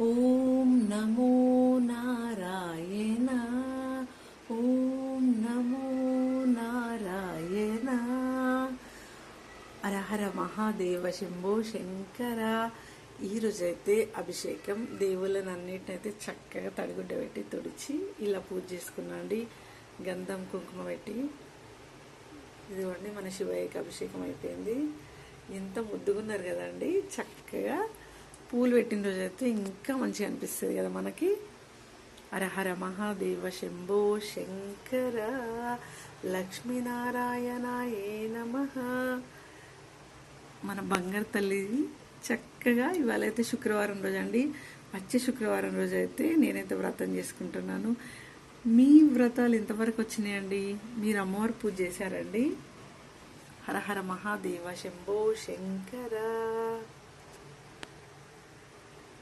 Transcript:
ఓం నమో నారాయణ. ఓం నమో నారాయణ. అరహర మహాదేవ శంభో శంకర. ఈరోజైతే అభిషేకం దేవులను అన్నిటినైతే చక్కగా తడిగుడ్డ పెట్టి తుడిచి ఇలా పూజ చేసుకున్నాండి గంధం కుంకుమ పెట్టి. ఇదిగోండి మన శివయ్యకి అభిషేకం అయిపోయింది. ఎంత ముద్దుగున్నారు కదండి చక్కగా పూలు పెట్టిన రోజు అయితే ఇంకా మంచిగా అనిపిస్తుంది కదా మనకి. హరహర మహాదేవ శంభో శంకర లక్ష్మీనారాయణ ఏ నమ. మన బంగారు తల్లిది చక్కగా ఇవాళైతే శుక్రవారం రోజు అండి. వచ్చే శుక్రవారం రోజు అయితే నేనైతే వ్రతం చేసుకుంటున్నాను. మీ వ్రతాలు ఎంతవరకు వచ్చినాయండి? మీరు అమ్మవారు పూజ చేశారండి? హరహర మహాదేవ శంభో శంకర